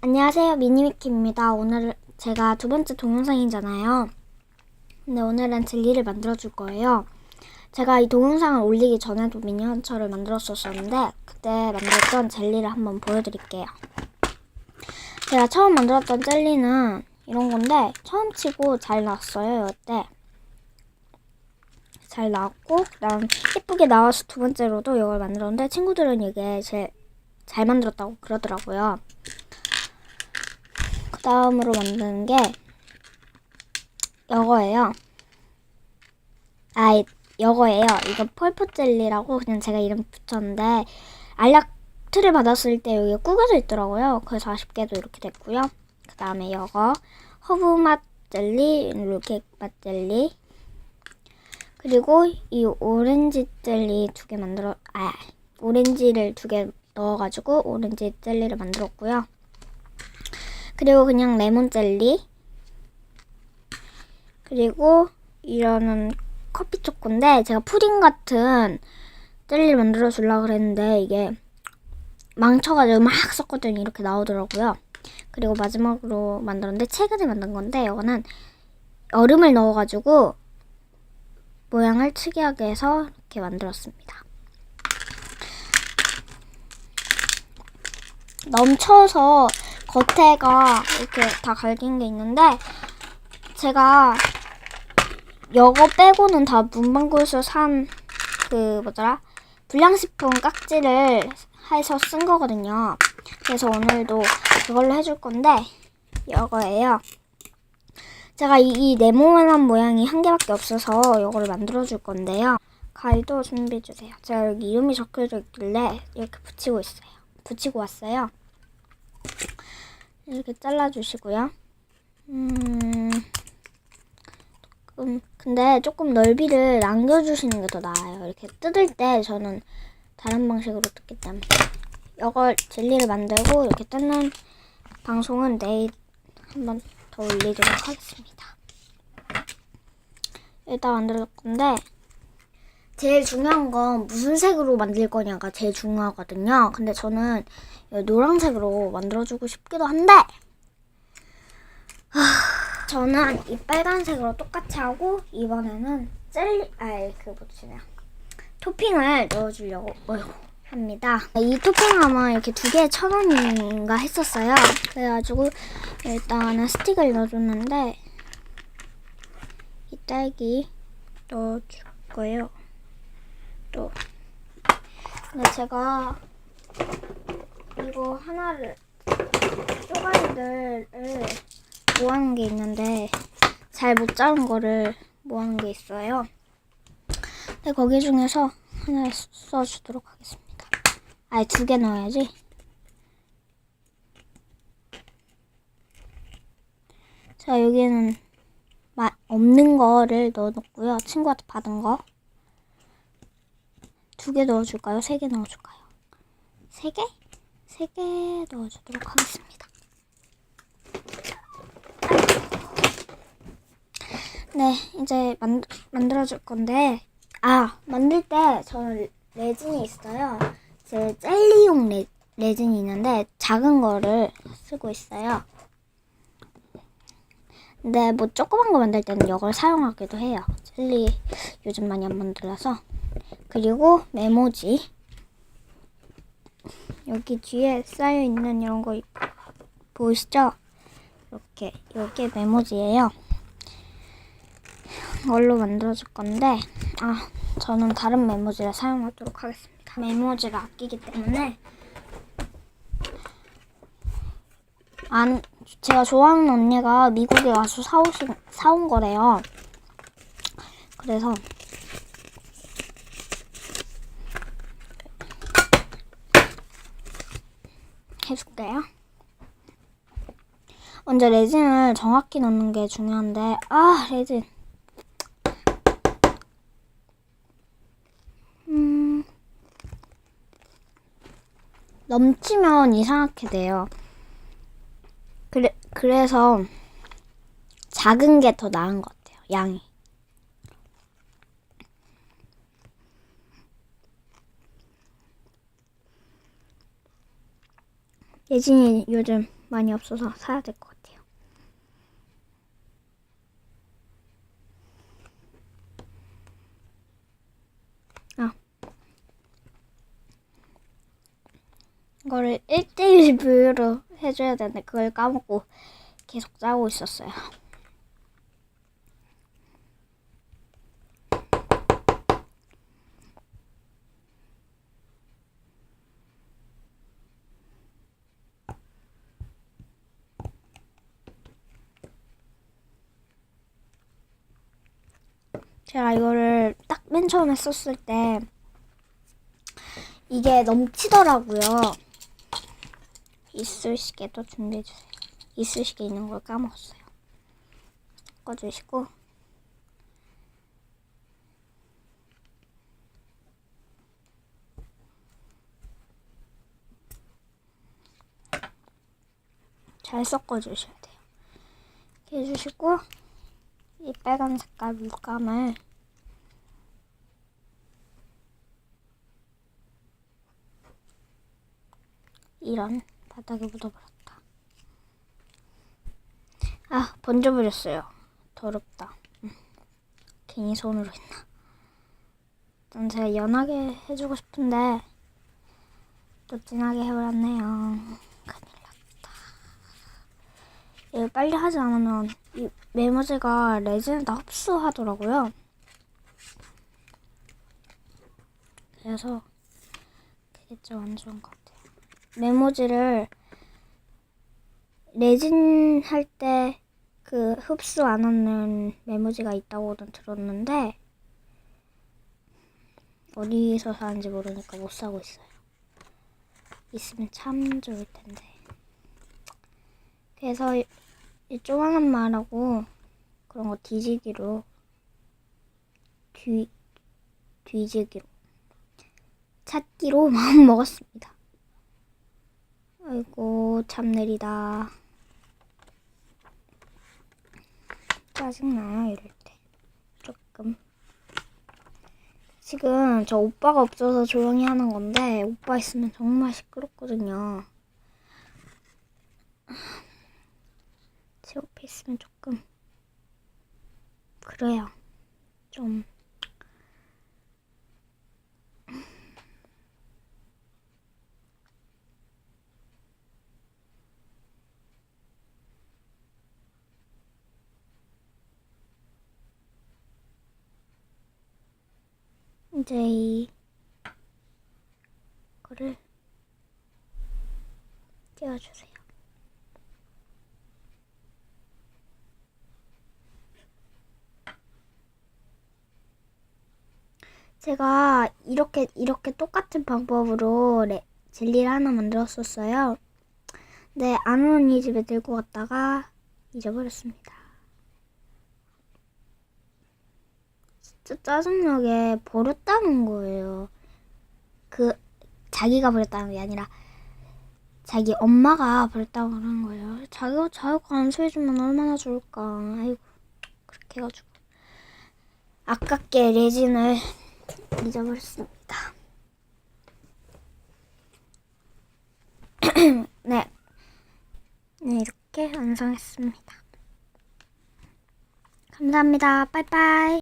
안녕하세요 미니미키입니다. 오늘 제가 두 번째 동영상이잖아요. 근데 오늘은 젤리를 만들어 줄 거예요. 제가 이 동영상을 올리기 전에도 미니언처를 만들었었는데 그때 만들었던 젤리를 한번 보여드릴게요. 제가 처음 만들었던 젤리는 이런 건데 처음 치고 잘 나왔어요 이때. 잘 나왔고 그다음 예쁘게 나와서 두 번째로도 이걸 만들었는데 친구들은 이게 제일 잘 만들었다고 그러더라고요. 그 다음으로 만드는 게 이거예요. 아, 이- 이거예요. 이거 펄프 젤리라고 그냥 제가 이름 붙였는데 알약 틀을 받았을 때 여기 구겨져 있더라고요. 그래서 아쉽게도 이렇게 됐고요. 그 다음에 이거 허브 맛 젤리, 이렇게 맛 젤리 그리고 이 오렌지 젤리 두 개 만들어 아 오렌지를 두 개 넣어가지고 오렌지 젤리를 만들었고요. 그리고 그냥 레몬 젤리. 그리고 이거는 커피 초코인데 제가 푸딩 같은 젤리를 만들어 주려고 그랬는데 이게 망쳐가지고 막 섞었더니 이렇게 나오더라고요. 그리고 마지막으로 만들었는데 최근에 만든 건데 이거는 얼음을 넣어가지고 모양을 특이하게 해서 이렇게 만들었습니다. 넘쳐서 겉에가 이렇게 다 갈긴 게 있는데 제가 이거 빼고는 다 문방구에서 산 그 뭐더라 불량식품 깍지를 해서 쓴 거거든요. 그래서 오늘도 그걸로 해줄 건데 이거예요. 제가 이, 이 네모난 모양이 한 개밖에 없어서 이거를 만들어 줄 건데요. 가위도 준비해 주세요. 제가 여기 이름이 적혀져 있길래 이렇게 붙이고 있어요. 붙이고 왔어요. 이렇게 잘라주시고요. 음, 조금, 근데 조금 넓이를 남겨주시는 게 더 나아요. 이렇게 뜯을 때 저는 다른 방식으로 뜯기 때문에. 이걸 젤리를 만들고 이렇게 뜯는 방송은 내일 한번 더 올리도록 하겠습니다. 일단 만들 건데, 제일 중요한 건 무슨 색으로 만들 거냐가 제일 중요하거든요. 근데 저는 이 노란색으로 만들어주고 싶기도 한데 하, 저는 이 빨간색으로 똑같이 하고 이번에는 젤리 아그 뭐지냐 토핑을 넣어주려고 어이구, 합니다. 이 토핑 아마 이렇게 두 개에 천 원인가 했었어요. 그래가지고 일단은 스틱을 넣어줬는데 이 딸기 넣어줄 거예요. 또 근데 제가 이거 하나를 쪼가리들을 모아놓은 게 있는데 잘 못 자른 거를 모아놓은 게 있어요. 근데 거기 중에서 하나 써주도록 하겠습니다. 아예 두 개 넣어야지. 자 여기는 마, 없는 거를 넣어놓고요. 친구한테 받은 거. 두 개 넣어줄까요? 세 개 넣어줄까요? 세 개? 세 개 넣어주도록 하겠습니다. 네, 이제 만, 만들어줄 건데, 아, 만들 때 저는 레진이 있어요. 제 젤리용 레, 레진이 있는데, 작은 거를 쓰고 있어요. 근데 뭐 조그만 거 만들 때는 이걸 사용하기도 해요. 젤리 요즘 많이 안 만들어서. 그리고 메모지. 여기 뒤에 쌓여 있는 이런 거 보이시죠? 이렇게 이게 메모지예요. 이걸로 만들어줄 건데 아 저는 다른 메모지를 사용하도록 하겠습니다. 메모지를 아끼기 때문에 안 제가 좋아하는 언니가 미국에 가서 사오신 사온 거래요. 그래서 해줄게요. 먼저 레진을 정확히 넣는 게 중요한데, 아, 레진. 음, 넘치면 이상하게 돼요. 그래, 그래서 작은 게 더 나은 것 같아요, 양이. 예진이 요즘 많이 없어서 사야 될 것 같아요. 아. 이거를 1대1 비율로 해줘야 되는데 그걸 까먹고 계속 짜고 있었어요. 제가 이거를 딱 맨 처음에 썼을 때 이게 넘치더라고요. 이쑤시개도 준비해주세요. 이쑤시개 있는 걸 까먹었어요. 섞어주시고 잘 섞어주셔야 돼요. 이렇게 해주시고 이 빨간 색깔 물감을 이런 바닥에 묻어버렸다. 아, 번져버렸어요. 더럽다. 음, 괜히 손으로 했나. 일단 제가 연하게 해주고 싶은데 또 진하게 해버렸네요. 이거 빨리 하지 않으면 이 메모지가 레진을 다 흡수하더라고요. 그래서 그게 좀 안 좋은 것 같아요. 메모지를 레진 할 때 그 흡수 안 하는 메모지가 있다고는 들었는데 어디서 사는지 모르니까 못 사고 있어요. 있으면 참 좋을 텐데. 그래서 조그만 말하고 그런 거 뒤지기로 뒤 뒤지기로 찾기로 마음 먹었습니다. 아이고 참 내리다. 짜증나요 이럴 때 조금. 지금 저 오빠가 없어서 조용히 하는 건데 오빠 있으면 정말 시끄럽거든요. 제 옆에 있으면 조금 그래요. 좀 이제 이 거를 띄워주세요. 제가 이렇게 이렇게 똑같은 방법으로 레, 젤리를 하나 만들었었어요. 근데 아는 언니 집에 들고 갔다가 잊어버렸습니다. 진짜 짜증나게 버렸다는 거예요. 그 자기가 버렸다는 게 아니라 자기 엄마가 버렸다고 그러는 거예요. 자기가 자기가 안 소해주면 얼마나 좋을까. 아이고 그렇게 해가지고 아깝게 레진을 잊어버렸습니다. 네. 네, 이렇게 완성했습니다. 감사합니다. 빠이빠이.